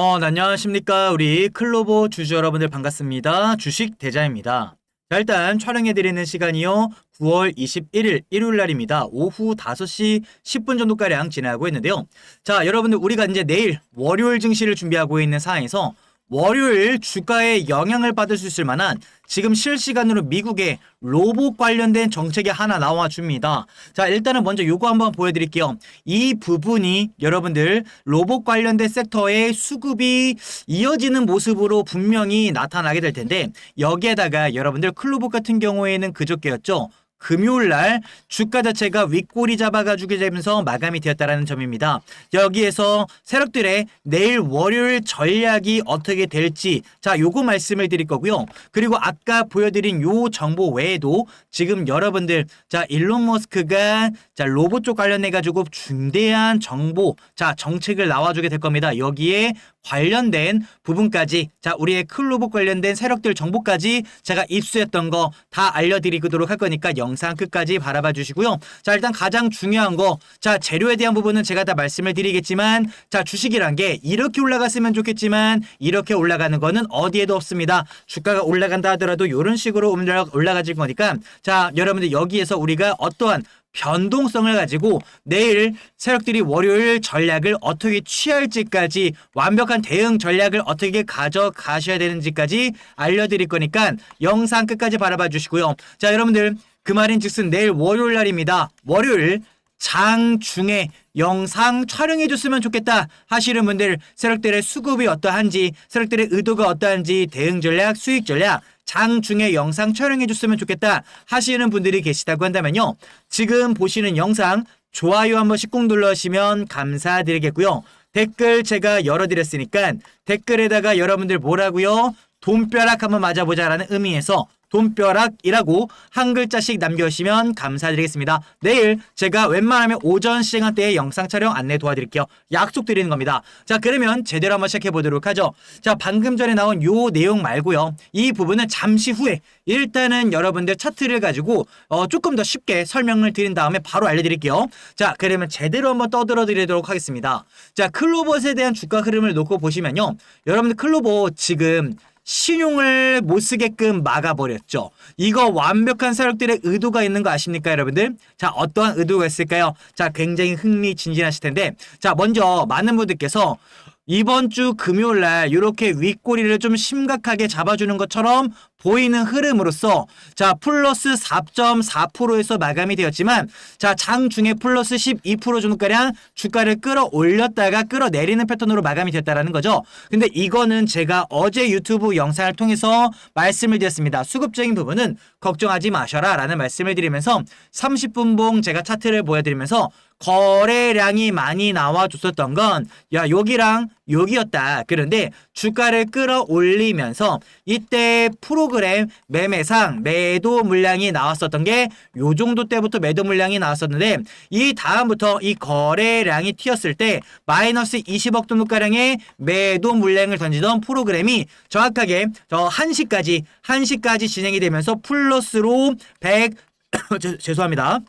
어, 네, 안녕하십니까. 우리 클로버 주주 여러분들 반갑습니다. 주식 대자입니다. 자, 일단 촬영해드리는 시간이요. 9월 21일 일요일 날입니다. 오후 5시 10분 정도가량 진행하고 있는데요. 자, 여러분들 우리가 이제 내일 월요일 증시를 준비하고 있는 상황에서 월요일 주가에 영향을 받을 수 있을 만한 지금 실시간으로 미국의 로봇 관련된 정책이 하나 나와 줍니다. 자, 일단은 먼저 요거 한번 보여드릴게요. 이 부분이 여러분들 로봇 관련된 섹터의 수급이 이어지는 모습으로 분명히 나타나게 될 텐데 여기에다가 여러분들 클로봇 같은 경우에는 그저께였죠. 금요일 날 주가 자체가 윗꼬리 잡아가지고 되면서 마감이 되었다라는 점입니다. 여기에서 세력들의 내일 월요일 전략이 어떻게 될지 자 요거 말씀을 드릴 거고요. 그리고 아까 보여드린 요 정보 외에도 지금 여러분들 자 일론 머스크가 자 로봇 쪽 관련해 가지고 중대한 정보 자 정책을 나와주게 될 겁니다. 여기에 관련된 부분까지 자 우리의 클로봇 관련된 세력들 정보까지 제가 입수했던 거 다 알려드리도록 할 거니까 영상 끝까지 바라봐 주시고요. 자 일단 가장 중요한 거 자 재료에 대한 부분은 제가 다 말씀을 드리겠지만 자 주식이란 게 이렇게 올라갔으면 좋겠지만 이렇게 올라가는 거는 어디에도 없습니다. 주가가 올라간다 하더라도 이런 식으로 올라, 올라가질 거니까 자 여러분들 여기에서 우리가 어떠한 변동성을 가지고 내일 세력들이 월요일 전략을 어떻게 취할지까지 완벽한 대응 전략을 어떻게 가져가셔야 되는지까지 알려드릴 거니까 영상 끝까지 바라봐 주시고요. 자 여러분들 그 말인 즉슨 내일 월요일 날입니다. 월요일 장중에 영상 촬영해 줬으면 좋겠다 하시는 분들 세력들의 수급이 어떠한지 세력들의 의도가 어떠한지 대응 전략 수익 전략 장중에 영상 촬영해 줬으면 좋겠다 하시는 분들이 계시다고 한다면요. 지금 보시는 영상 좋아요 한 번씩 꾹 눌러주시면 감사드리겠고요. 댓글 제가 열어드렸으니까 댓글에다가 여러분들 뭐라고요? 돈벼락 한번 맞아보자라는 의미에서 돈벼락이라고 한 글자씩 남겨주시면 감사드리겠습니다. 내일 제가 웬만하면 오전 시간대에 영상 촬영 안내 도와드릴게요. 약속드리는 겁니다. 자 그러면 제대로 한번 시작해 보도록 하죠. 자 방금 전에 나온 요 내용 말고요. 이 부분은 잠시 후에 일단은 여러분들 차트를 가지고 어, 조금 더 쉽게 설명을 드린 다음에 바로 알려드릴게요. 자 그러면 제대로 한번 떠들어 드리도록 하겠습니다. 자 클로봇에 대한 주가 흐름을 놓고 보시면요. 여러분들 클로봇 지금 신용을 못 쓰게끔 막아버렸죠. 이거 완벽한 세력들의 의도가 있는 거 아십니까, 여러분들? 자, 어떠한 의도가 있을까요? 자, 굉장히 흥미진진하실 텐데, 자, 먼저 많은 분들께서 이번 주 금요일 날 이렇게 윗꼬리를 좀 심각하게 잡아주는 것처럼 보이는 흐름으로써 자 플러스 4.4%에서 마감이 되었지만 자 장 중에 플러스 12% 정도가량 주가를 끌어올렸다가 끌어내리는 패턴으로 마감이 됐다라는 거죠. 근데 이거는 제가 어제 유튜브 영상을 통해서 말씀을 드렸습니다. 수급적인 부분은 걱정하지 마셔라 라는 말씀을 드리면서 30분봉 제가 차트를 보여드리면서 거래량이 많이 나와줬었던 건 야 여기랑 여기였다. 그런데 주가를 끌어올리면서 이때 프로그램 매매상 매도 물량이 나왔었던 게 요 정도 때부터 매도 물량이 나왔었는데 이 다음부터 이 거래량이 튀었을 때 마이너스 20억 정도가량의 매도 물량을 던지던 프로그램이 정확하게 저 1시까지 1시까지 진행이 되면서 플러스로 100 죄송합니다.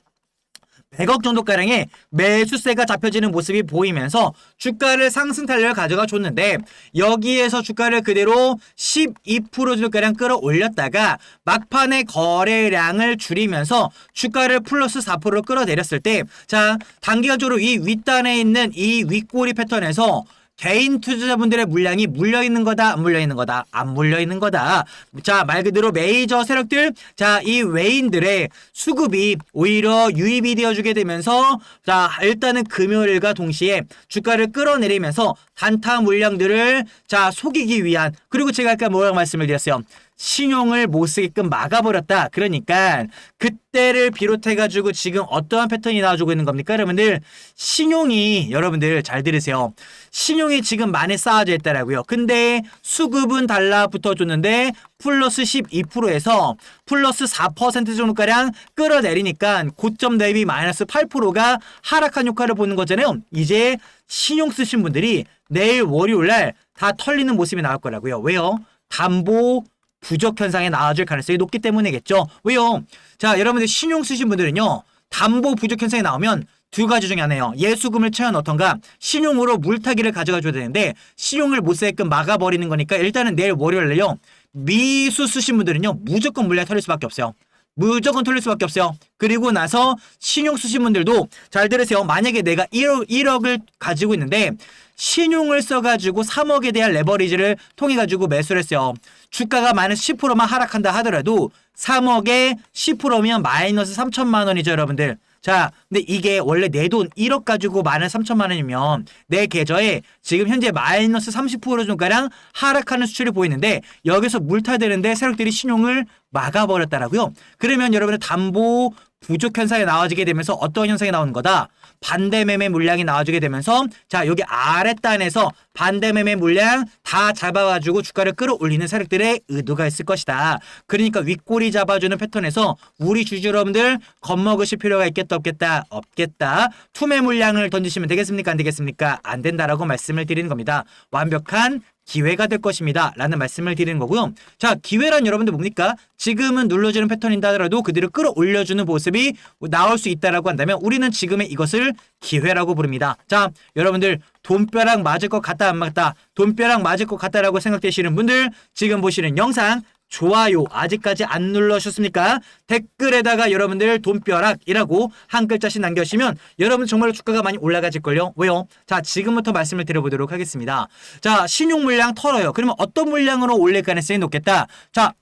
100억 정도가량의 매수세가 잡혀지는 모습이 보이면서 주가를 상승 탄력을 가져가 줬는데 여기에서 주가를 그대로 12% 정도가량 끌어올렸다가 막판에 거래량을 줄이면서 주가를 플러스 4%로 끌어내렸을 때 자 단기간적으로 이 윗단에 있는 이 윗꼬리 패턴에서 개인 투자자분들의 물량이 물려 있는 거다, 안 물려 있는 거다, 안 물려 있는 거다. 자, 말 그대로 메이저 세력들, 자, 이 외인들의 수급이 오히려 유입이 되어주게 되면서, 자, 일단은 금요일과 동시에 주가를 끌어내리면서 단타 물량들을, 자, 속이기 위한, 그리고 제가 아까 뭐라고 말씀을 드렸어요. 신용을 못 쓰게끔 막아버렸다. 그러니까 그때를 비롯해가지고 지금 어떠한 패턴이 나와주고 있는 겁니까? 여러분들 신용이 여러분들 잘 들으세요. 신용이 지금 많이 쌓아져 있다라고요. 근데 수급은 달라 붙어 줬는데 플러스 12%에서 플러스 4% 정도가량 끌어내리니까 고점 대비 마이너스 8%가 하락한 효과를 보는 거잖아요. 이제 신용 쓰신 분들이 내일 월요일 날 다 털리는 모습이 나올 거라고요. 왜요? 담보 부적 현상이 나와줄 가능성이 높기 때문이겠죠. 왜요? 자, 여러분들 신용 쓰신 분들은요. 담보 부족 현상이 나오면 두 가지 중에 하나예요. 예수금을 채워 넣던가 신용으로 물타기를 가져가 줘야 되는데 신용을 못 세게끔 막아버리는 거니까 일단은 내일 월요일에요. 미수 쓰신 분들은요 무조건 물량 털릴 수밖에 없어요. 무조건 털릴 수밖에 없어요. 그리고 나서 신용 쓰신 분들도 잘 들으세요. 만약에 내가 1억, 1억을 가지고 있는데 신용을 써가지고 3억에 대한 레버리지를 통해가지고 매수를 했어요. 주가가 마이너스 10%만 하락한다 하더라도 3억에 10%면 마이너스 3천만 원이죠, 여러분들. 자, 근데 이게 원래 내 돈 1억 가지고 마이너스 3천만 원이면 내 계좌에 지금 현재 마이너스 30% 정도가량 하락하는 수출이 보이는데 여기서 물타되는데 세력들이 신용을 막아버렸다라고요. 그러면 여러분들 담보 부족 현상이 나와지게 되면서 어떤 현상이 나오는 거다? 반대 매매 물량이 나와주게 되면서 자 여기 아랫단에서 반대 매매 물량 다 잡아가지고 주가를 끌어올리는 세력들의 의도가 있을 것이다. 그러니까 윗꼬리 잡아주는 패턴에서 우리 주주 여러분들 겁먹으실 필요가 있겠다 없겠다 없겠다. 투매 물량을 던지시면 되겠습니까 안 되겠습니까? 안 된다라고 말씀을 드리는 겁니다. 완벽한 기회가 될 것입니다. 라는 말씀을 드리는 거고요. 자, 기회란 여러분들 뭡니까? 지금은 눌러주는 패턴인다 하더라도 그들을 끌어올려주는 모습이 나올 수 있다라고 한다면 우리는 지금의 이것을 기회라고 부릅니다. 자, 여러분들 돈벼락 맞을 것 같다 안 맞다 돈벼락 맞을 것 같다라고 생각되시는 분들 지금 보시는 영상 좋아요 아직까지 안 눌러주셨습니까? 댓글에다가 여러분들 돈벼락이라고 한 글자씩 남겨주시면 여러분 정말로 주가가 많이 올라가질걸요. 왜요? 자 지금부터 말씀을 드려보도록 하겠습니다. 자 신용 물량 털어요. 그러면 어떤 물량으로 올릴 가능성이 높겠다? 자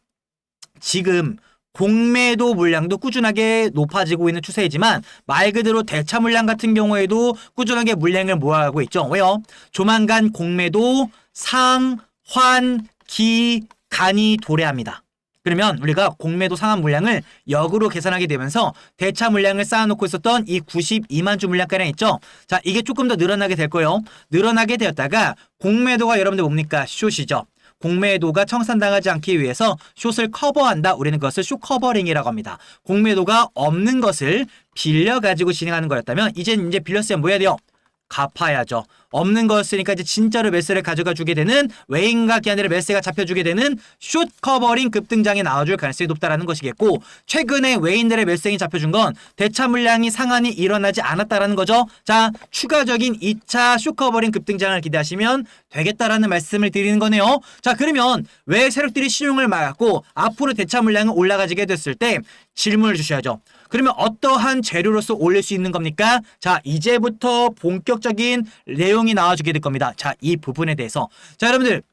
지금 공매도 물량도 꾸준하게 높아지고 있는 추세이지만 말 그대로 대차 물량 같은 경우에도 꾸준하게 물량을 모아가고 있죠. 왜요? 조만간 공매도 상, 환, 기, 간이 도래합니다. 그러면 우리가 공매도 상한 물량을 역으로 계산하게 되면서 대차 물량을 쌓아놓고 있었던 이 92만 주 물량가량 있죠. 자, 이게 조금 더 늘어나게 될 거예요. 늘어나게 되었다가 공매도가 여러분들 뭡니까? 숏이죠. 공매도가 청산당하지 않기 위해서 숏을 커버한다. 우리는 그것을 숏 커버링이라고 합니다. 공매도가 없는 것을 빌려 가지고 진행하는 거였다면 이제 이제 빌렸으면 뭐 해야 돼요? 갚아야죠. 없는 거였으니까 이제 진짜로 매스를 가져가 주게 되는 외인과 기한들의 매스가 잡혀주게 되는 숏 커버링 급등장에 나와줄 가능성이 높다라는 것이겠고 최근에 외인들의 매스이 잡혀준 건 대차 물량이 상한이 일어나지 않았다라는 거죠. 자 추가적인 2차 숏 커버링 급등장을 기대하시면 되겠다라는 말씀을 드리는 거네요. 자 그러면 왜 세력들이 신용을 막았고 앞으로 대차 물량은 올라가지게 됐을 때 질문을 주셔야죠. 그러면 어떠한 재료로서 올릴 수 있는 겁니까? 자, 이제부터 본격적인 내용이 나와주게 될 겁니다. 자, 이 부분에 대해서. 자, 여러분들.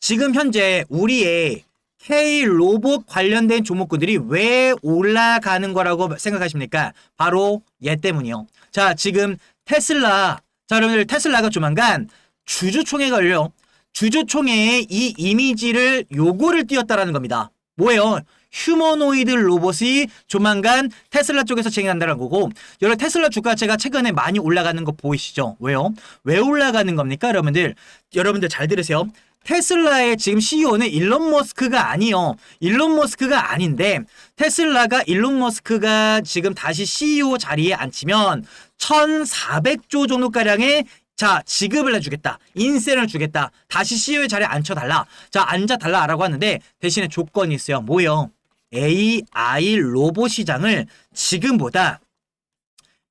지금 현재 우리의 K 로봇 관련된 종목군들이 왜 올라가는 거라고 생각하십니까? 바로 얘 때문이요. 자, 지금 테슬라. 자, 여러분들 테슬라가 조만간 주주총회가 열려. 주주총회에 이 이미지를 요거를 띄웠다라는 겁니다. 뭐예요? 휴머노이드 로봇이 조만간 테슬라 쪽에서 진행한다는 거고 여러 테슬라 주가체가 최근에 많이 올라가는 거 보이시죠? 왜요? 왜 올라가는 겁니까, 여러분들? 여러분들 잘 들으세요. 테슬라의 지금 CEO는 일론 머스크가 아니요. 일론 머스크가 아닌데 테슬라가 일론 머스크가 지금 다시 CEO 자리에 앉히면 1,400조 정도 가량의 자, 지급을 해주겠다. 인센을 주겠다. 다시 CEO의 자리에 앉혀달라. 자, 앉아달라 라고 하는데 대신에 조건이 있어요. 뭐요? AI 로봇 시장을 지금보다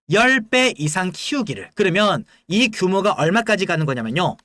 10배 이상 키우기를. 그러면 이 규모가 얼마까지 가는 거냐면요.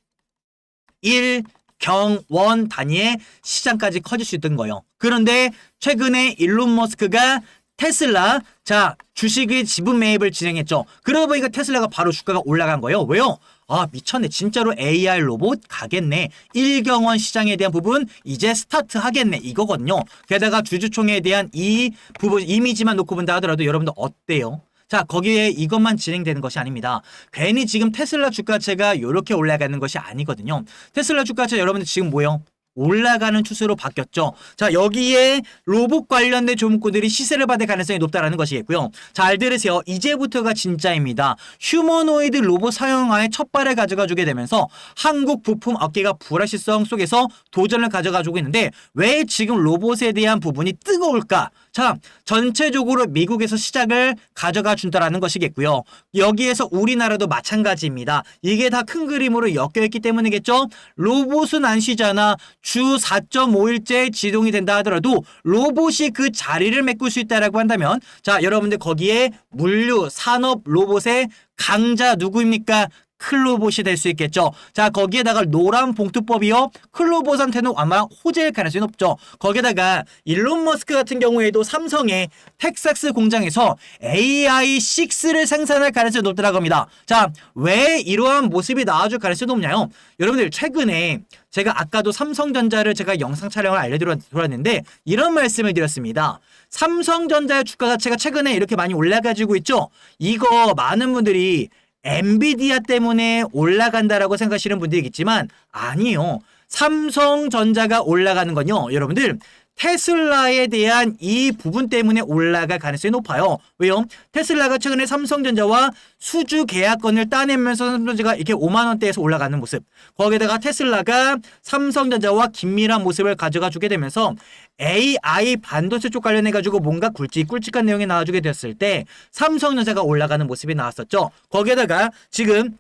1 경원 단위의 시장까지 커질 수 있던 거예요. 그런데 최근에 일론 머스크가 테슬라 자 주식의 지분 매입을 진행했죠. 그러다 보니까 테슬라가 바로 주가가 올라간 거예요. 왜요? 아 미쳤네 진짜로 AI 로봇 가겠네 1경원 시장에 대한 부분 이제 스타트 하겠네 이거거든요 게다가 주주총회에 대한 이 부분 이미지만 놓고 본다 하더라도 여러분들 어때요? 자 거기에 이것만 진행되는 것이 아닙니다. 괜히 지금 테슬라 주가체가 이렇게 올라가는 것이 아니거든요. 테슬라 주가체 여러분들 지금 뭐요? 올라가는 추세로 바뀌었죠. 자, 여기에 로봇 관련된 종목군들이 시세를 받을 가능성이 높다라는 것이겠고요. 잘 들으세요. 이제부터가 진짜입니다. 휴머노이드 로봇 사용화에 첫 발을 가져가 주게 되면서 한국 부품 업계가 불확실성 속에서 도전을 가져가 주고 있는데 왜 지금 로봇에 대한 부분이 뜨거울까? 자, 전체적으로 미국에서 시작을 가져가 준다라는 것이겠고요. 여기에서 우리나라도 마찬가지입니다. 이게 다 큰 그림으로 엮여있기 때문이겠죠. 로봇은 안 쉬잖아. 주 4.5일째 지동이 된다 하더라도 로봇이 그 자리를 메꿀 수 있다라고 한다면 자, 여러분들 거기에 물류 산업 로봇의 강자 누구입니까? 클로봇이 될 수 있겠죠. 자, 거기에다가 노란 봉투법이요. 클로봇한테는 아마 호재일 가능성이 높죠. 거기에다가 일론 머스크 같은 경우에도 삼성의 텍사스 공장에서 AI6를 생산할 가능성이 높다고 합니다. 자, 왜 이러한 모습이 나와줄 가능성이 높냐요? 여러분들 최근에 제가 아까도 삼성전자를 제가 영상 촬영을 알려드렸는데 이런 말씀을 드렸습니다. 삼성전자의 주가 자체가 최근에 이렇게 많이 올라가지고 있죠. 이거 많은 분들이 엔비디아 때문에 올라간다라고 생각하시는 분들이겠지만 아니요. 삼성전자가 올라가는 건요. 여러분들 테슬라에 대한 이 부분 때문에 올라갈 가능성이 높아요. 왜요? 테슬라가 최근에 삼성전자와 수주 계약권을 따내면서 삼성전자가 이렇게 5만 원대에서 올라가는 모습. 거기에다가 테슬라가 삼성전자와 긴밀한 모습을 가져가 주게 되면서 AI 반도체 쪽 관련해 가지고 뭔가 굵직굵직한 내용이 나와주게 됐을 때 삼성전자가 올라가는 모습이 나왔었죠. 거기에다가 지금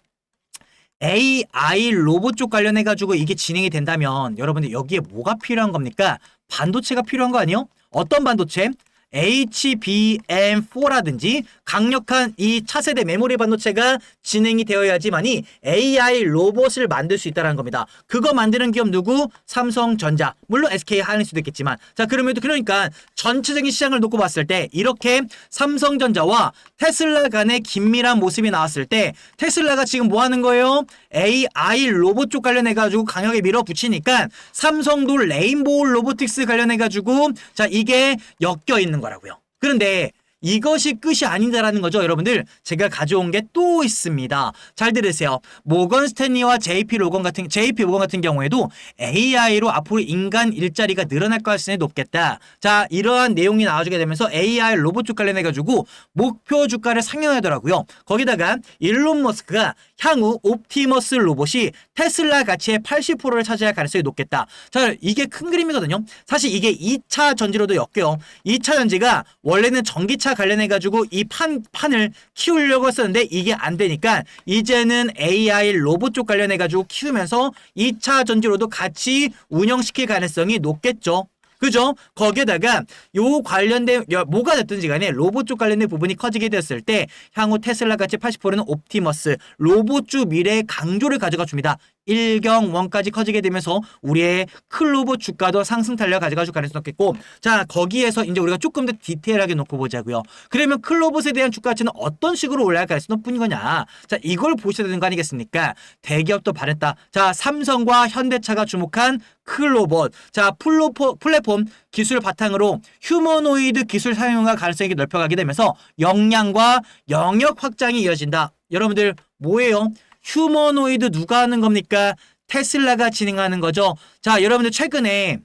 AI 로봇 쪽 관련해 가지고 이게 진행이 된다면 여러분들 여기에 뭐가 필요한 겁니까? 반도체가 필요한 거 아니요? 어떤 반도체? HBM4라든지 강력한 이 차세대 메모리 반도체가 진행이 되어야지만이 AI 로봇을 만들 수 있다는 겁니다. 그거 만드는 기업 누구? 삼성전자. 물론 SK 하는 수도 있겠지만. 자, 그러면 그러니까 전체적인 시장을 놓고 봤을 때 이렇게 삼성전자와 테슬라 간의 긴밀한 모습이 나왔을 때 테슬라가 지금 뭐 하는 거예요? AI 로봇 쪽 관련해 가지고 강하게 밀어붙이니까 삼성도 레인보우 로보틱스 관련해 가지고 자, 이게 엮여 있는 거라고요. 그런데 이것이 끝이 아니다라는 거죠, 여러분들. 제가 가져온 게 또 있습니다. 잘 들으세요. 모건 스탠리와 JP 로건 같은 JP 모건 같은 경우에도 AI로 앞으로 인간 일자리가 늘어날 가능성이 높겠다. 자, 이러한 내용이 나와주게 되면서 AI 로봇 쪽 관련해 가지고 목표 주가를 상향하더라고요. 거기다가 일론 머스크가 향후 옵티머스 로봇이 테슬라 가치의 80%를 차지할 가능성이 높겠다. 자, 이게 큰 그림이거든요. 사실 이게 2차 전지로도 엮여요. 2차 전지가 원래는 전기차 관련해 가지고 이 판 판을 키우려고 했었는데 이게 안 되니까 이제는 AI 로봇 쪽 관련해 가지고 키우면서 2차 전지로도 같이 운영시킬 가능성이 높겠죠. 그죠? 거기에다가 요 관련된 야, 뭐가 됐든지 간에 로봇 쪽 관련된 부분이 커지게 됐을 때 향후 테슬라 같이 80%는 옵티머스 로봇주 미래의 강조를 가져가 줍니다. 일경원까지 커지게 되면서 우리의 클로버 주가도 상승 탄력 가져가 줄 가능성이 높겠고 자 거기에서 이제 우리가 조금 더 디테일하게 놓고 보자고요. 그러면 클로봇에 대한 주가 가치는 어떤 식으로 올라갈 가능성이 높은 거냐? 자 이걸 보셔야 되는 거 아니겠습니까? 대기업도 반했다. 자 삼성과 현대차가 주목한 클로봇 자 플로포, 플랫폼 기술 바탕으로 휴머노이드 기술 사용할 가능성이 넓혀가게 되면서 역량과 영역 확장이 이어진다. 여러분들 뭐예요? 휴머노이드 누가 하는 겁니까? 테슬라가 진행하는 거죠. 자, 여러분들 최근에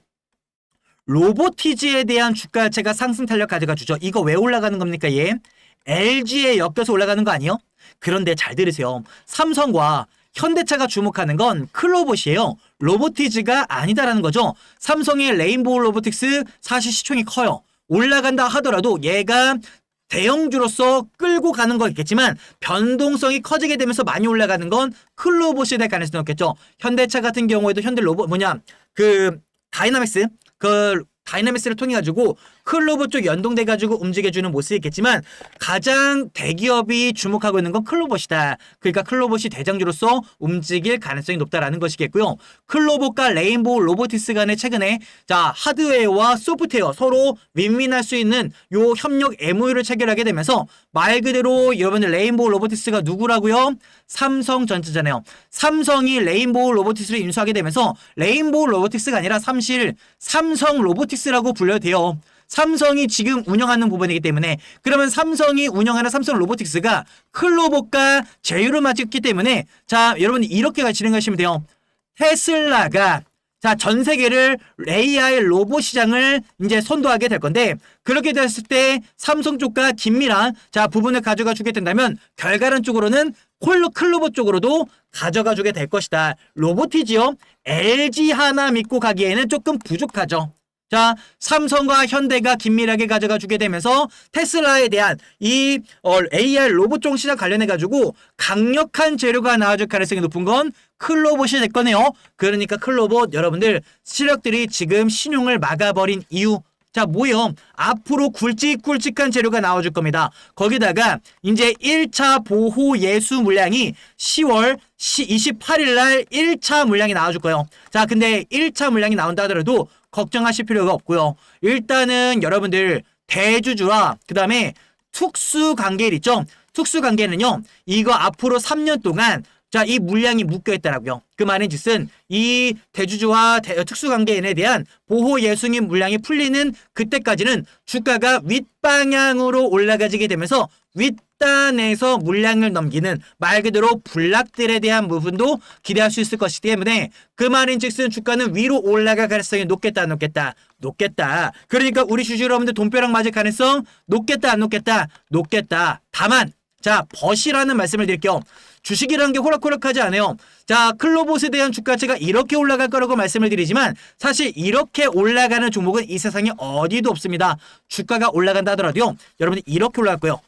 로보티즈에 대한 주가 자체가 상승 탄력 가져가 주죠. 이거 왜 올라가는 겁니까, 얘? LG에 엮여서 올라가는 거 아니에요? 그런데 잘 들으세요. 삼성과 현대차가 주목하는 건 클로봇이에요. 로보티즈가 아니다라는 거죠. 삼성의 레인보우 로보틱스 사실 시총이 커요. 올라간다 하더라도 얘가 대형주로서 끌고 가는 거 있겠지만 변동성이 커지게 되면서 많이 올라가는 건 클로봇이 될 가능성이 높겠죠. 현대차 같은 경우에도 현대 로봇 뭐냐 그 다이나믹스 그 다이나믹스를 통해 가지고 클로봇 쪽 연동돼 가지고 움직여주는 모습이 있겠지만 가장 대기업이 주목하고 있는 건 클로봇이다. 그러니까 클로봇이 대장주로서 움직일 가능성이 높다라는 것이겠고요. 클로봇과 레인보우 로보티스 간에 최근에 자 하드웨어와 소프트웨어 서로 윈윈할 수 있는 요 협력 MOU를 체결하게 되면서 말 그대로 여러분들 레인보우 로보티스가 누구라고요? 삼성전자잖아요. 삼성이 레인보우 로보티스를 인수하게 되면서 레인보우 로보틱스가 아니라 삼실 삼성 로보틱스라고 불려도 돼요. 삼성이 지금 운영하는 부분이기 때문에 그러면 삼성이 운영하는 삼성 로보틱스가 클로봇과 제휴를 맺었기 때문에 자 여러분 이렇게 진행하시면 돼요. 테슬라가 자, 전 세계를 AI 로봇 시장을 이제 선도하게 될 건데, 그렇게 됐을 때 삼성 쪽과 긴밀한 자, 부분을 가져가 주게 된다면, 결과론 쪽으로는 콜로 클로봇 쪽으로도 가져가 주게 될 것이다. 로보티지요. LG 하나 믿고 가기에는 조금 부족하죠. 자, 삼성과 현대가 긴밀하게 가져가 주게 되면서 테슬라에 대한 이 어, AR 로봇종 시장 관련해 가지고 강력한 재료가 나와줄 가능성이 높은 건 클로봇이 될 거네요. 그러니까 클로봇 여러분들 시력들이 지금 신용을 막아버린 이유 자, 뭐요? 앞으로 굵직굵직한 재료가 나와줄 겁니다. 거기다가 이제 1차 보호 예수 물량이 10월 28일 날 1차 물량이 나와줄 거예요. 자, 근데 1차 물량이 나온다 하더라도 걱정하실 필요가 없고요. 일단은 여러분들 대주주와 그 다음에 특수 관계일 있죠? 특수 관계는요. 이거 앞으로 3년 동안 자, 이 물량이 묶여 있다라고요. 그 말은 즉슨 이 대주주와 대- 특수관계인에 대한 보호 예수님 물량이 풀리는 그때까지는 주가가 윗방향으로 올라가지게 되면서 윗단에서 물량을 넘기는 말 그대로 블락들에 대한 부분도 기대할 수 있을 것이기 때문에 그 말인 즉슨 주가는 위로 올라갈 가능성이 높겠다 안 높겠다? 높겠다. 그러니까 우리 주주 여러분들 돈벼락 맞을 가능성 높겠다 안 높겠다? 높겠다. 다만 자 벗이라는 말씀을 드릴게요 주식이라는 게 호락호락하지 않아요. 자, 클로봇에 대한 주가치가 이렇게 올라갈 거라고 말씀을 드리지만 사실 이렇게 올라가는 종목은 이 세상에 어디도 없습니다. 주가가 올라간다 하더라도요. 여러분들 이렇게 올라갈 거예요.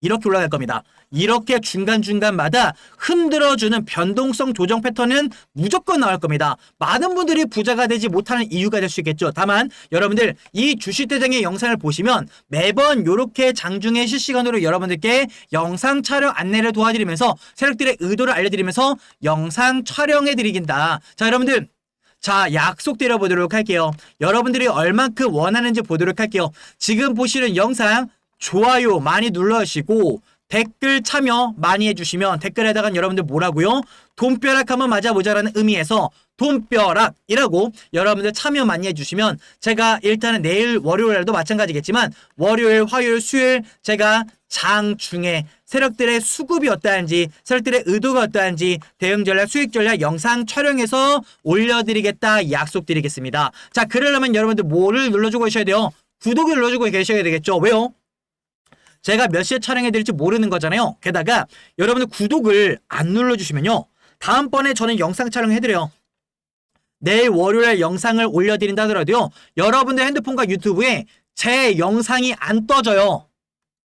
이렇게 올라갈 겁니다. 이렇게 중간중간마다 흔들어주는 변동성 조정 패턴은 무조건 나올 겁니다. 많은 분들이 부자가 되지 못하는 이유가 될 수 있겠죠. 다만 여러분들 이 주식대장의 영상을 보시면 매번 이렇게 장중에 실시간으로 여러분들께 영상 촬영 안내를 도와드리면서 세력들의 의도를 알려드리면서 영상 촬영해드리긴다. 자 여러분들 자, 약속 드려 보도록 할게요. 여러분들이 얼만큼 원하는지 보도록 할게요. 지금 보시는 영상 좋아요 많이 눌러주시고 댓글 참여 많이 해주시면 댓글에다가 여러분들 뭐라고요? 돈벼락 한번 맞아보자라는 의미에서 돈벼락이라고 여러분들 참여 많이 해주시면 제가 일단은 내일 월요일에도 마찬가지겠지만 월요일, 화요일, 수요일 제가 장 중에 세력들의 수급이 어떠한지 세력들의 의도가 어떠한지 대응 전략, 수익 전략 영상 촬영해서 올려드리겠다 약속드리겠습니다. 자 그러려면 여러분들 뭐를 눌러주고 계셔야 돼요? 구독을 눌러주고 계셔야 되겠죠. 왜요? 제가 몇 시에 촬영해드릴지 모르는 거잖아요. 게다가 여러분들 구독을 안 눌러주시면요. 다음번에 저는 영상 촬영해드려요. 내일 월요일 영상을 올려드린다 하더라도요. 여러분들 핸드폰과 유튜브에 제 영상이 안 떠져요.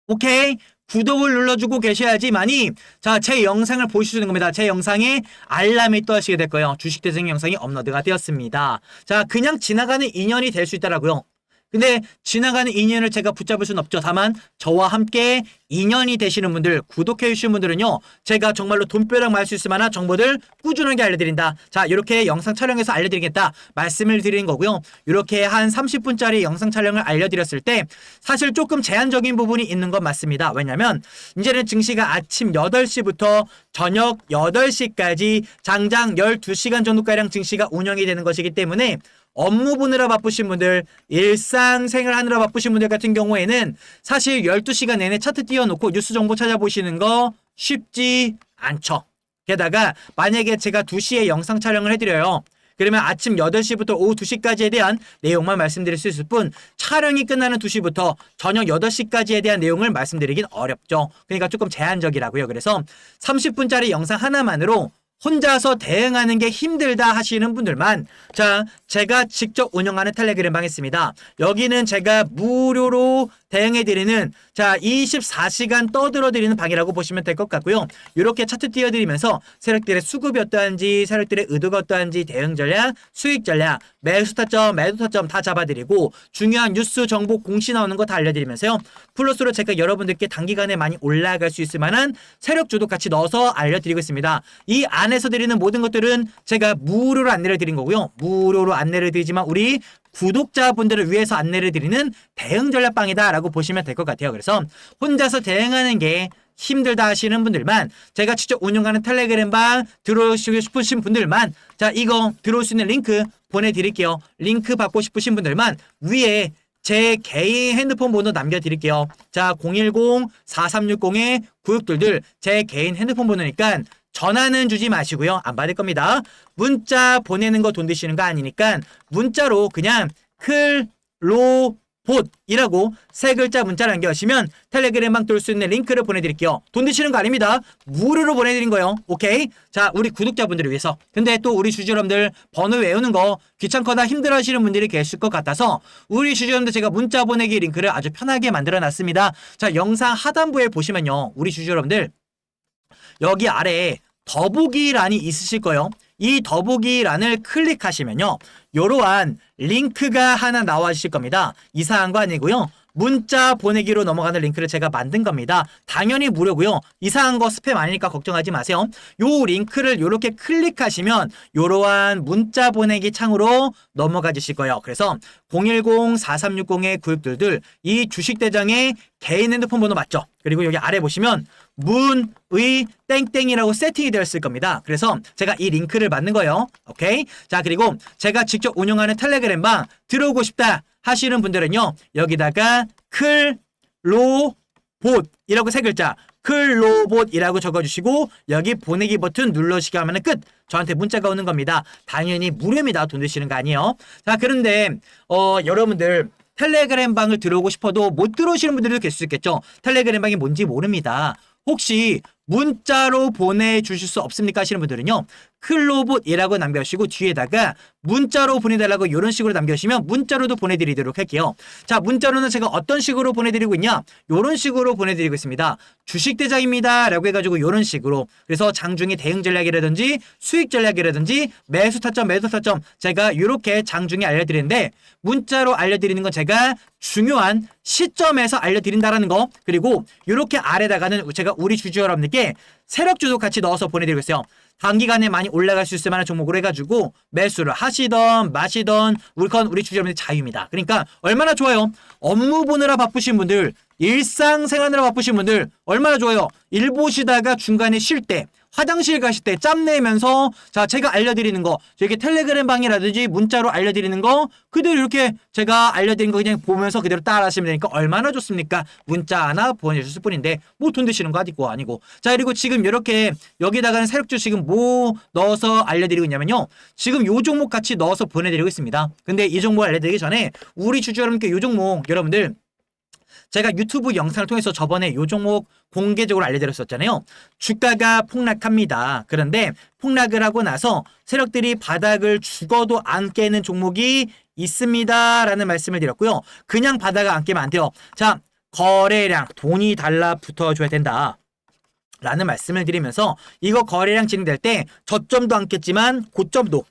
오케이? 구독을 눌러주고 계셔야지만이 자 제 영상을 있는 겁니다. 제 영상에 알람이 떠지게 될 거예요. 주식대생 영상이 업로드가 되었습니다. 자 그냥 지나가는 인연이 될 수 있다라고요. 근데 지나가는 인연을 제가 붙잡을 수는 없죠. 다만 저와 함께 인연이 되시는 분들, 구독해 주신 분들은요. 제가 정말로 돈벼락 말 수 있을 만한 정보들 꾸준하게 알려드린다. 자 이렇게 영상 촬영해서 알려드리겠다 말씀을 드리는 거고요. 이렇게 한 30분짜리 영상 촬영을 알려드렸을 때 사실 조금 제한적인 부분이 있는 건 맞습니다. 왜냐면 이제는 증시가 아침 8시부터 저녁 8시까지 장장 12시간 정도가량 증시가 운영이 되는 것이기 때문에 업무 보느라 바쁘신 분들, 일상생활 하느라 바쁘신 분들 같은 경우에는 사실 12시간 내내 차트 띄워놓고 뉴스 정보 찾아보시는 거 쉽지 않죠. 게다가 만약에 제가 2시에 영상 촬영을 해드려요. 그러면 아침 8시부터 오후 2시까지에 대한 내용만 말씀드릴 수 있을 뿐 촬영이 끝나는 2시부터 저녁 8시까지에 대한 내용을 말씀드리긴 어렵죠. 그러니까 조금 제한적이라고요. 그래서 30분짜리 영상 하나만으로 혼자서 대응하는 게 힘들다 하시는 분들만 자 제가 직접 운영하는 텔레그램 방 있습니다. 여기는 제가 무료로 대응해드리는 자 24시간 떠들어드리는 방이라고 보시면 될 것 같고요. 이렇게 차트 띄워드리면서 세력들의 수급이 어떠한지 세력들의 의도가 어떠한지 대응 전략, 수익 전략, 매수 타점, 매도 타점 다 잡아드리고 중요한 뉴스 정보 공시 나오는 거 다 알려드리면서요. 플러스로 제가 여러분들께 단기간에 많이 올라갈 수 있을 만한 세력 주도 같이 넣어서 알려드리고 있습니다. 이안 에서 드리는 모든 것들은 제가 무료로 안내를 드린 거고요. 무료로 안내를 드리지만 우리 구독자분들을 위해서 안내를 드리는 대응 전략방이다라고 보시면 될 것 같아요. 그래서 혼자서 대응하는 게 힘들다 하시는 분들만 제가 직접 운영하는 텔레그램 방 들어오시고 싶으신 분들만 자 이거 들어올 수 있는 링크 보내드릴게요. 링크 받고 싶으신 분들만 위에 제 개인 핸드폰 번호 남겨드릴게요. 자 010-4360-9622제 개인 핸드폰 번호니까 전화는 주지 마시고요. 안 받을 겁니다. 문자 보내는 거 돈 드시는 거 아니니까 문자로 그냥 클로봇 봇이라고 세 글자 문자를 남겨주시면 텔레그램방 뚫을 수 있는 링크를 보내드릴게요. 돈 드시는 거 아닙니다. 무료로 보내드린 거예요. 오케이? 자, 우리 구독자분들을 위해서. 근데 또 우리 주주 여러분들 번호 외우는 거 귀찮거나 힘들어 하시는 분들이 계실 것 같아서 우리 주주 여러분들 제가 문자 보내기 링크를 아주 편하게 만들어 놨습니다. 자, 영상 하단부에 보시면요. 우리 주주 여러분들 여기 아래에 더보기란이 있으실 거예요. 이 더보기란을 클릭하시면요. 요러한 링크가 하나 나와 주실 겁니다. 이상한 거 아니고요. 문자 보내기로 넘어가는 링크를 제가 만든 겁니다. 당연히 무료고요. 이상한 거 스팸 아니니까 걱정하지 마세요. 요 링크를 요렇게 클릭하시면 요러한 문자 보내기 창으로 넘어가 주실 거예요. 그래서 010-4360-9622이 주식대장의 개인 핸드폰 번호 맞죠? 그리고 여기 아래 보시면 문의 땡땡이라고 세팅이 되어 있을 겁니다. 그래서 제가 이 링크를 만든 거예요. 오케이? 자, 그리고 제가 직접 운영하는 텔레그램 방 들어오고 싶다 하시는 분들은요. 여기다가 클로봇이라고 세 글자 클로봇이라고 적어주시고 여기 보내기 버튼 눌러주시기 하면 끝. 저한테 문자가 오는 겁니다. 당연히 무료입니다. 돈 드시는 거 아니에요. 자, 그런데 어, 여러분들 텔레그램 방을 들어오고 싶어도 못 들어오시는 분들도 계실 수 있겠죠. 텔레그램 방이 뭔지 모릅니다. 혹시 문자로 보내주실 수 없습니까 하시는 분들은요. 클로봇이라고 남겨주시고 뒤에다가 문자로 보내달라고 이런 식으로 남겨주시면 문자로도 보내드리도록 할게요. 자 문자로는 제가 어떤 식으로 보내드리고 있냐 이런 식으로 보내드리고 있습니다. 주식대장입니다 라고 해가지고 이런 식으로 그래서 장중에 대응 전략이라든지 수익 전략이라든지 매수 타점 매도 타점 제가 이렇게 장중에 알려드리는데 문자로 알려드리는 건 제가 중요한 시점에서 알려드린다라는 거 그리고 이렇게 아래다가는 제가 우리 주주 여러분들께 세력주도 같이 넣어서 보내드리고 있어요. 단기간에 많이 올라갈 수 있을 만한 종목으로 해가지고 매수를 하시던 마시던 우리 건 우리 주주 여러분들 자유입니다. 그러니까 얼마나 좋아요. 업무 보느라 바쁘신 분들 일상생활하느라 바쁘신 분들 얼마나 좋아요. 일 보시다가 중간에 쉴 때 화장실 가실 때 짬 내면서 자 제가 알려드리는 거 이렇게 텔레그램 방이라든지 문자로 알려드리는 거 그대로 이렇게 제가 알려드린 거 그냥 보면서 그대로 따라하시면 되니까 얼마나 좋습니까? 문자 하나 보내주실 뿐인데 뭐 돈 드시는 거 아니고 아니고. 자 그리고 지금 이렇게 여기다가는 세력주 지금 뭐 넣어서 알려드리고 있냐면요. 지금 요 종목 같이 넣어서 보내드리고 있습니다. 근데 이 종목 알려드리기 전에 우리 주주 여러분께 요 종목 여러분들 제가 유튜브 영상을 통해서 저번에 요 종목 공개적으로 알려드렸었잖아요. 주가가 폭락합니다. 그런데 폭락을 하고 나서 세력들이 바닥을 죽어도 안 깨는 종목이 있습니다 라는 말씀을 드렸고요. 그냥 바닥을 안 깨면 안 돼요. 자, 거래량 돈이 달라붙어줘야 된다. 라는 말씀을 드리면서 이거 거래량 진행될 때 저점도 안 깼지만 고점도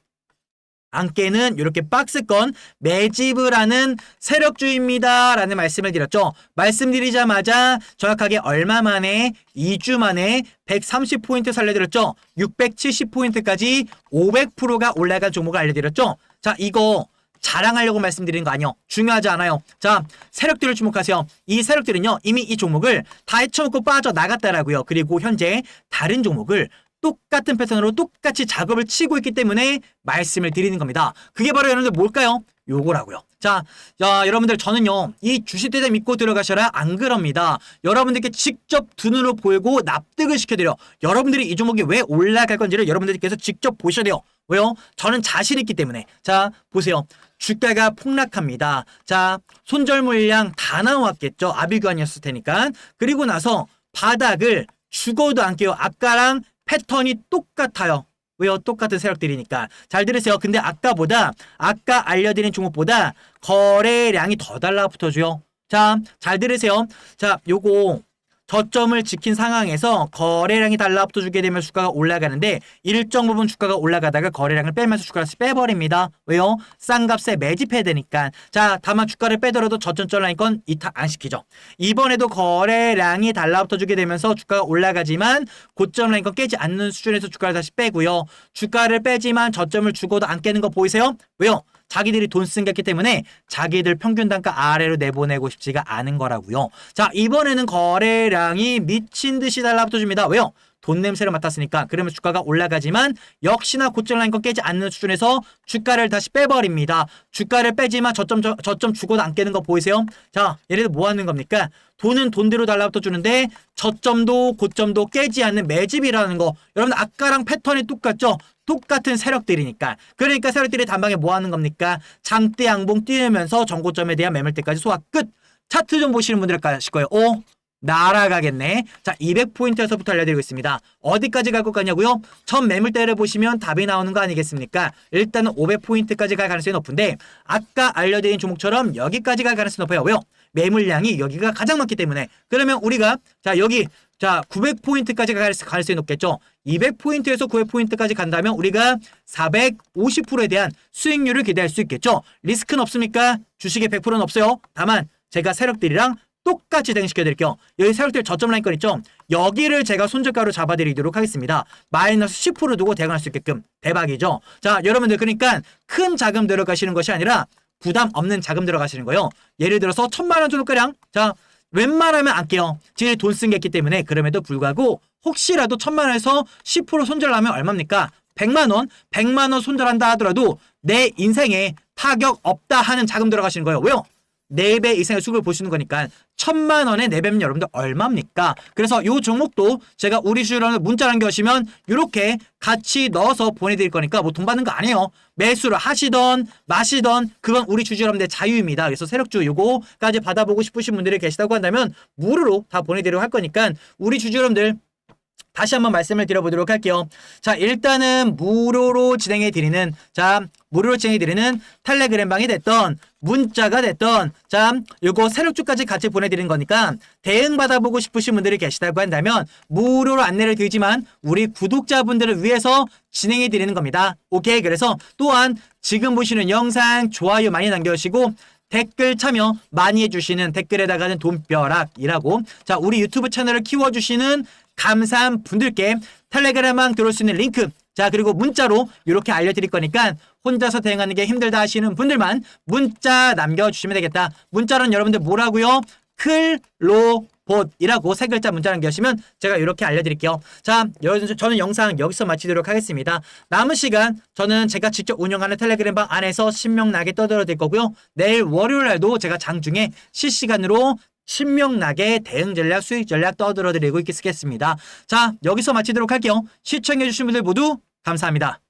안 깨는 이렇게 박스권 매집을 하는 세력주입니다. 라는 말씀을 드렸죠. 말씀드리자마자 정확하게 얼마 만에 2주 만에 130포인트 살려드렸죠. 670포인트까지 500%가 올라간 종목을 알려드렸죠. 자, 이거 자랑하려고 말씀드리는 거 아니요. 중요하지 않아요. 자, 세력들을 주목하세요. 이 세력들은요, 이미 이 종목을 다 헤쳐먹고 빠져나갔다라고요. 그리고 현재 다른 종목을 똑같은 패턴으로 똑같이 작업을 치고 있기 때문에 말씀을 드리는 겁니다. 그게 바로 여러분들 뭘까요? 요거라고요. 자, 자, 여러분들 저는요, 이 주식대장 믿고 들어가셔라 안 그럽니다. 여러분들께 직접 두 눈으로 보이고 납득을 시켜드려. 여러분들이 이 종목이 왜 올라갈 건지를 여러분들께서 직접 보셔야 돼요. 왜요? 저는 자신 있기 때문에. 자, 보세요. 주가가 폭락합니다. 자, 손절 물량 다 나왔겠죠. 아비규환이었을 테니까. 그리고 나서 바닥을 죽어도 안 깨요. 아까랑 패턴이 똑같아요. 왜요? 똑같은 세력들이니까. 잘 들으세요. 근데 아까보다, 아까 알려드린 종목보다 거래량이 더 달라붙어줘요. 자, 잘 들으세요. 자, 요거 저점을 지킨 상황에서 거래량이 달라붙어 주게 되면 주가가 올라가는데 일정 부분 주가가 올라가다가 거래량을 빼면서 주가를 빼버립니다. 왜요? 싼 값에 매집해야 되니까. 자, 다만 주가를 빼더라도 저점점 라인건 이탈 안 시키죠. 이번에도 거래량이 달라붙어 주게 되면서 주가가 올라가지만 고점 라인건 깨지 않는 수준에서 주가를 다시 빼고요. 주가를 빼지만 저점을 죽어도 안 깨는 거 보이세요? 왜요? 자기들이 돈 쓴겼기 때문에 자기들 평균 단가 아래로 내보내고 싶지가 않은 거라고요. 자, 이번에는 거래량이 미친 듯이 달라붙어 줍니다. 왜요? 돈 냄새를 맡았으니까 그러면 주가가 올라가지만 역시나 고점 라인권 깨지 않는 수준에서 주가를 다시 빼버립니다. 주가를 빼지만 저점 저, 저점 주고도 안 깨는 거 보이세요? 자, 예를 들어 뭐 하는 겁니까? 돈은 돈대로 달라붙어 주는데 저점도 고점도 깨지 않는 매집이라는 거. 여러분 아까랑 패턴이 똑같죠? 똑같은 세력들이니까. 그러니까 세력들이 단방에 뭐 하는 겁니까? 장대 양봉 띄우면서 정고점에 대한 매물대까지 소화 끝. 차트 좀 보시는 분들 가실 거예요. 오, 날아가겠네. 자, 200포인트에서부터 알려드리고 있습니다. 어디까지 갈 것 같냐고요? 첫 매물대를 보시면 답이 나오는 거 아니겠습니까? 일단은 500포인트까지 갈 가능성이 높은데 아까 알려드린 종목처럼 여기까지 갈 가능성이 높아요. 왜요? 매물량이 여기가 가장 많기 때문에 그러면 우리가 자 여기 자 900포인트까지 갈 가능성이 높겠죠. 200포인트에서 900포인트까지 간다면 우리가 450%에 대한 수익률을 기대할 수 있겠죠. 리스크는 없습니까? 주식에 100%는 없어요. 다만 제가 세력들이랑 똑같이 대응시켜 드릴 게요. 여기 세력들 저점 라인권 있죠? 여기를 제가 손절가로 잡아드리도록 하겠습니다. 마이너스 10% 두고 대응할 수 있게끔 대박이죠. 자 여러분들 그러니까 큰 자금 들어가시는 것이 아니라 부담 없는 자금 들어가시는 거예요. 예를 들어서 천만 원 정도 가량 자 웬만하면 안 깨요. 제일 돈 쓴 게 있기 때문에 그럼에도 불구하고 혹시라도 천만 원에서 10% 손절하면 얼마입니까? 100만 원, 100만 원 손절한다 하더라도 내 인생에 타격 없다 하는 자금 들어가시는 거예요. 왜요? 4배 이상의 수익을 보시는 거니까 천만 원에 4배면 여러분들 얼마입니까? 그래서 요 종목도 제가 우리 주주여러분들 문자 남겨주시면 이렇게 같이 넣어서 보내드릴 거니까 뭐 돈 받는 거 아니에요. 매수를 하시던 마시던 그건 우리 주주 여러분들 자유입니다. 그래서 세력주 요거까지 받아보고 싶으신 분들이 계시다고 한다면 무료로 다 보내드리려고 할 거니까 우리 주주 여러분들 다시 한번 말씀을 드려보도록 할게요. 자, 일단은 무료로 진행해 드리는, 자, 무료로 진행해 드리는 텔레그램 방이 됐던, 문자가 됐던, 자, 요거 세력주까지 같이 보내 드리는 거니까 대응 받아보고 싶으신 분들이 계시다고 한다면 무료로 안내를 드리지만 우리 구독자분들을 위해서 진행해 드리는 겁니다. 오케이. 그래서 또한 지금 보시는 영상 좋아요 많이 남겨 주시고 댓글 참여 많이 해주시는 댓글에다가는 돈벼락이라고 자 우리 유튜브 채널을 키워주시는 감사한 분들께 텔레그램망 들어올 수 있는 링크 자 그리고 문자로 이렇게 알려드릴 거니까 혼자서 대응하는 게 힘들다 하시는 분들만 문자 남겨주시면 되겠다 문자로는 여러분들 뭐라고요? 클로봇이라고 세 글자 문자 남겨주시면 제가 이렇게 알려드릴게요. 자, 여, 저는 영상 여기서 마치도록 하겠습니다. 남은 시간 저는 제가 직접 운영하는 텔레그램방 안에서 신명나게 떠들어드릴 거고요. 내일 월요일 날도 제가 장중에 실시간으로 신명나게 대응 전략, 수익 전략 떠들어드리고 있겠습니다. 자, 여기서 마치도록 할게요. 시청해주신 분들 모두 감사합니다.